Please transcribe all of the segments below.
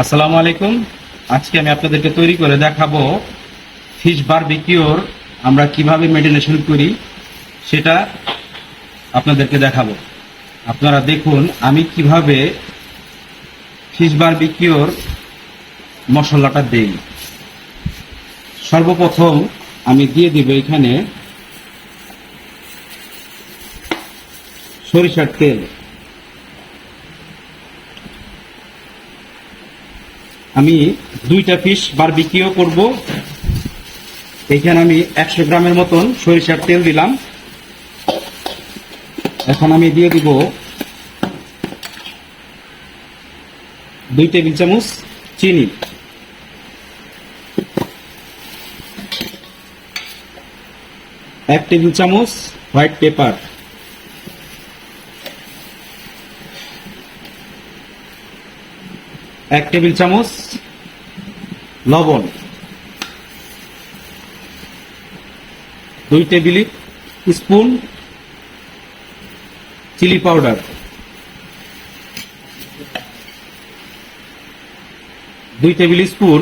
আসসালামু আলাইকুম। আজকে আমি আপনাদেরকে তৈরি করে দেখাবো ফিশ বারবিকিউর আমরা কীভাবে মেডিনেশন করি সেটা আপনাদেরকে দেখাবো। আপনারা দেখুন, আমি কীভাবে ফিশ বারবিকিউর মশলাটা দেই। সর্বপ্রথম আমি দিয়ে দিব এখানে সরিষার তেল। আমি দুইটা পিস বারবিকিও করব। এখানে আমি একশো গ্রামের মতন সরিষার তেল দিলাম। এখন আমি দিয়ে দিব দুই টেবিল চামচ চিনি। এক টেবিল চামচ হোয়াইট পেপার। এক টেবিল চামচ লবণ, দুই টেবিল স্পুন চিলি পাউডার, দুই টেবিল স্পুন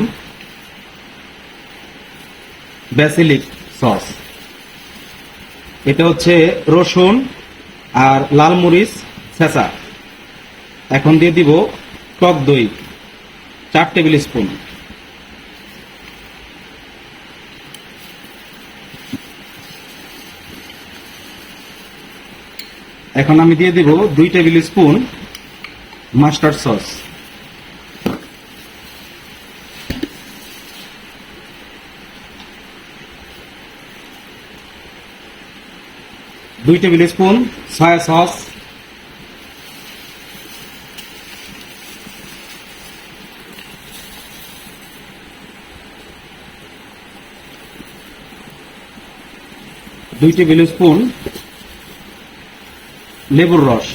ব্যাসিলিক সস। এটা হচ্ছে রসুন আর লাল মরিচ ছেঁচা এখন দিয়ে দিব টক দই। চার টেবিল স্পুন। এখন আমি দিয়ে দিব দুই টেবিল স্পুন মাস্টার্ড সস। দুই টেবিল স্পুন সয়া সস। দুই টেবিল স্পুন, লেবুর রস।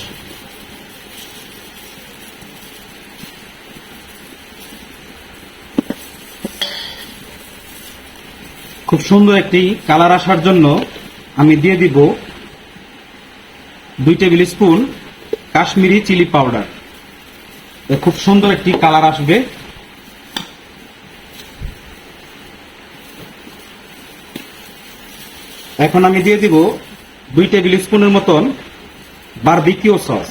খুব সুন্দর একটি কালার আসার জন্য আমি দিয়ে দিব দুই table spoon Kashmiri chilli powder. খুব সুন্দর একটি কালার আসবে। এখন আমি দিয়ে দিব দুই টেবিল স্পুনের মতন বারবিকিউ সস।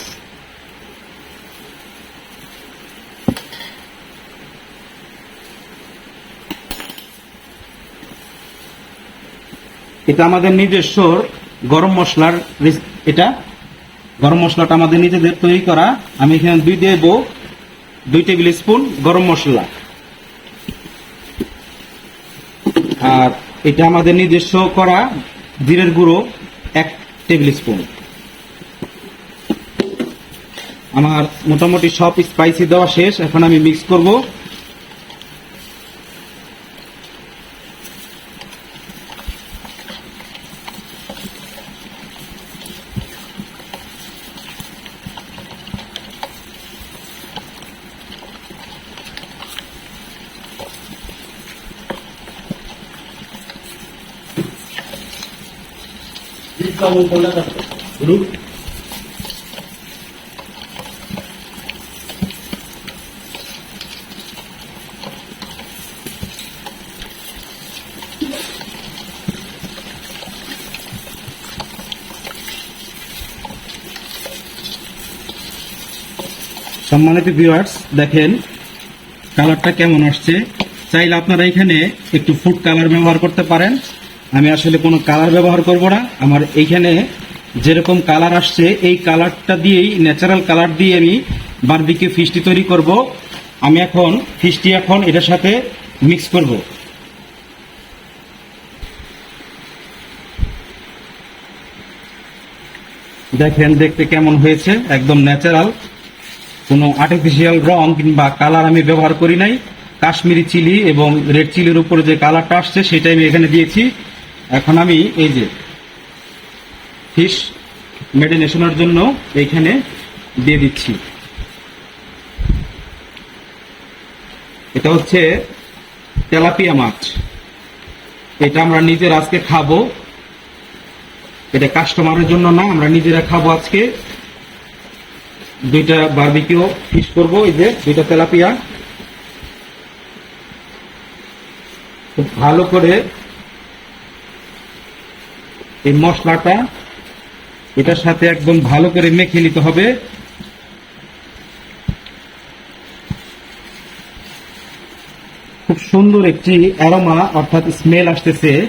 এটা আমাদের নিজস্ব গরম মশলার এটা গরম মশলাটা আমাদের নিজেদের তৈরি করা। আমি এখানে দুই দেব দুই টেবিল স্পুন গরম মশলা। আর এটা আমাদের নিজস্ব করা জিরের গুঁড়ো এক টেবিল স্পুন। আমার মোটামুটি সব স্পাইসি দেওয়া শেষ, এখন আমি মিক্স করব। সম্মানিত ভিউয়ার্স দেখেন কালারটা কেমন আসছে? চাইলে আপনারা এখানে একটু ফুড কালার ব্যবহার করতে পারেন। আমি আসলে কোনো কালার ব্যবহার করব না। আমার এইখানে যেরকম কালার আসছে, এই কালারটা দিয়েই ন্যাচারাল কালার দিয়ে আমি বারবিকে ফিশটি তৈরি করব। আমি এখন ফিশটি এখন এটার সাথে মিক্স করব। দেখেন, দেখতে কেমন হয়েছে? একদম ন্যাচারাল কোনো আর্টিফিশিয়াল রং কিংবা কালার আমি ব্যবহার করি নাই। কাশ্মীরি চিলি এবং রেড চিলির উপরে যে কালারটা আসছে, সেটাই আমি এখানে দিয়েছি। এখন আমি এই যে ফিশ মেডিনেশনের জন্য এইখানে দিয়ে দিচ্ছি। এটা হচ্ছে তেলাপিয়া মাছ। এটা আমরা নিজের আজকে খাব। এটা কাস্টমারের জন্য না, আমরা নিজেরা খাব আজকে। দুইটা বারবিকিউ ফিশ করব, এই যে দুইটা তেলাপিয়া। খুব ভালো করে এই মশলাটা, এটার সাথে একদম ভালো করে মেখে নিতে হবে। খুব সুন্দর একটি অ্যারোমা অর্থাৎ স্মেল আসতেছে।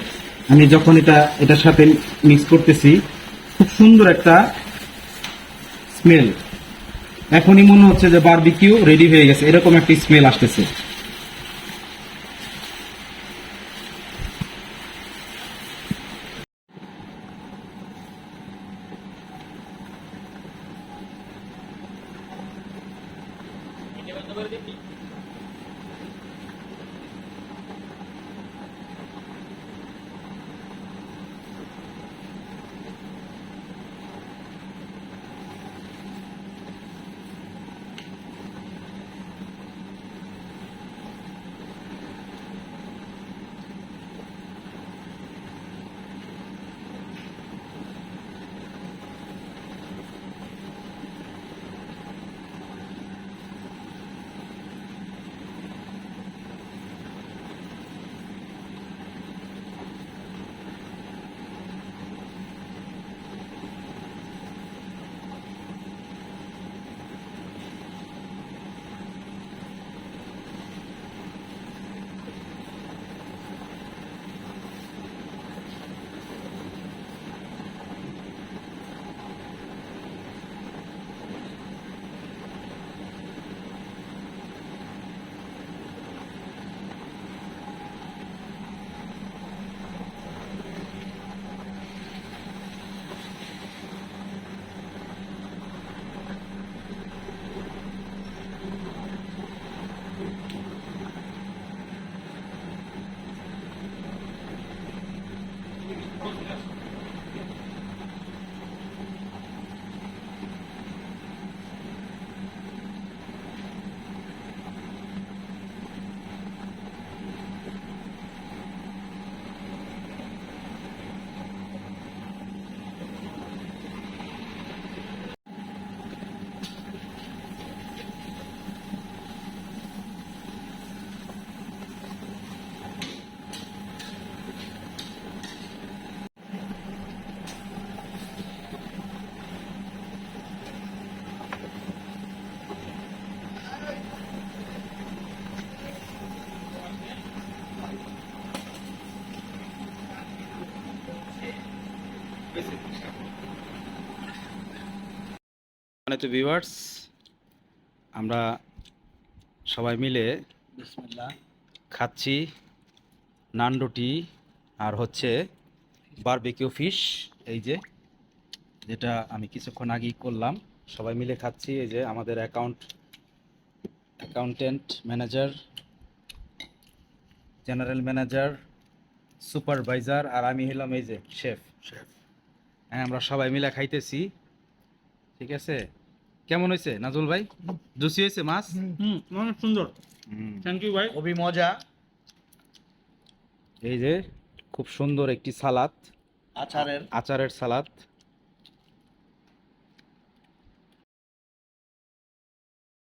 আমি যখন এটা, এটার সাথে মিক্স করতেছি, খুব সুন্দর একটা স্মেল। এখনই মনে হচ্ছে যে বারবিকিউ রেডি হয়ে গেছে। এরকম একটা স্মেল আসতেছে। തിരുവനന്തപുരത്ത് എത്തി মানে তো আমরা সবাই মিলে খাচ্ছি নান রুটি আর হচ্ছে বারবিকিউ ফিশ এই যে যেটা আমি কিছুক্ষণ আগেই করলাম। সবাই মিলে খাচ্ছি। এই যে আমাদের account accountant manager general manager supervisor আর আমি হলাম এই যে শেফ শেফ হ্যাঁ আমরা সবাই মিলে খাইতেছি। ঠিক আছে? কেমন হয়েছে নাজুল ভাই? জুসি হয়েছে মাছ? হুম। অনেক সুন্দর। হুম। থ্যাংক ইউ ভাই। খুবই মজা। এই যে খুব সুন্দর একটি সালাদ। আচারের। আচারের সালাদ।